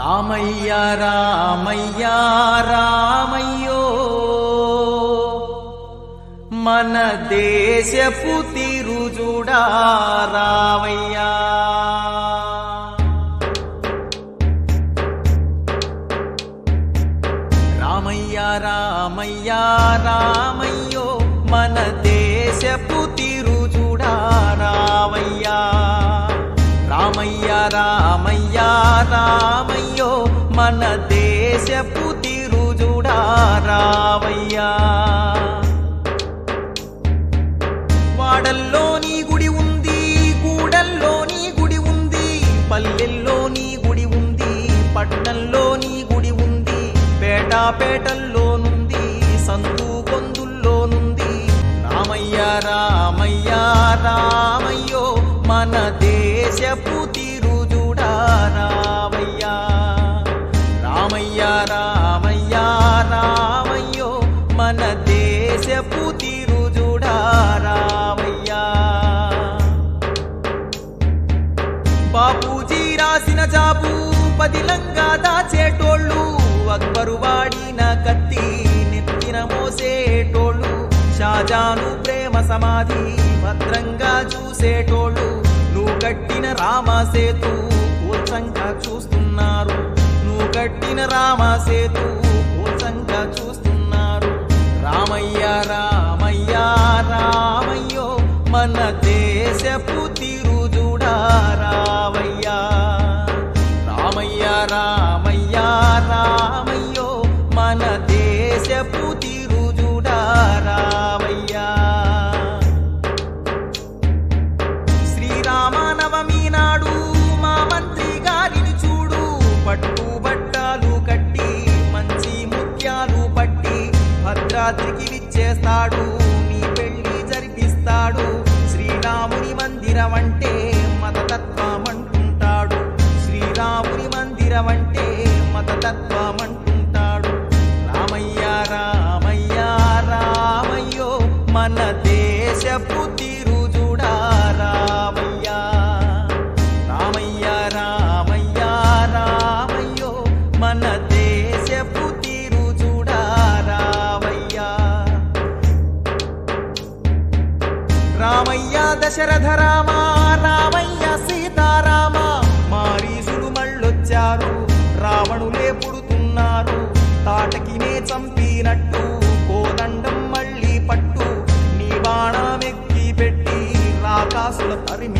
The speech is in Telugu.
రామయ్య రామయ్య రామయ్యో. మన దేశపు తిరుజుడా రావయ్యా రామయ్య రామయ్య రామయ్యో. మన దేశపు దేశపు తిరుజుడా రావయ్యా. వాడల్లోని గుడి ఉంది గూడల్లోని గుడి ఉంది పల్లెల్లోని గుడి ఉంది పట్టణంలోని గుడి ఉంది పేటాపేటల్లోనుంది సందు గొందుల్లోనుంది రామయ్య రామయ్య రామయ్యో మన దేశపు రామయ్య రామయ్య రామయ్యో మన దేశపు తిరుజుడా రావయ్యా బాపూజీ రాసిన జాబు పదిలంగా దాచేటోళ్ళు అక్బరు వాడిన కత్తి నెత్తిన మోసేటోళ్ళు షాజాను ప్రేమ సమాధి భద్రంగా చూసేటోళ్ళు నువ్వు కట్టిన రామసేతు ఉత్సంగా చూస్తున్నారు. కట్టిన రామసేతు కూల్చంగా చూస్తున్నారు. రామయ్య రామయ్య రామయ్యో మన దేశపు తిరుజుడా రావయ్యా. రామయ్య రామయ్య రామయ్యో మన దేశపు చేస్తాడు మీ పెళ్ళి జరిపిస్తాడు. శ్రీరాముని మందిరం అంటే మతతత్వం అంటుంటాడు శ్రీరాముని మందిరం అంటే మతతత్వం అంటుంటాడు రామయ్య రామయ్య రామయ్యో మన దేశపు రామయ్య దశరథ రామ రామయ్య సీతారామ మారీసులు మళ్ళొచ్చారు రావణులే పుడుతున్నారు తాటకినే చంపినట్టు కోదండం మళ్ళీ పట్టు నీ బాణం ఎక్కి పెట్టి రాకాసుల తరిమి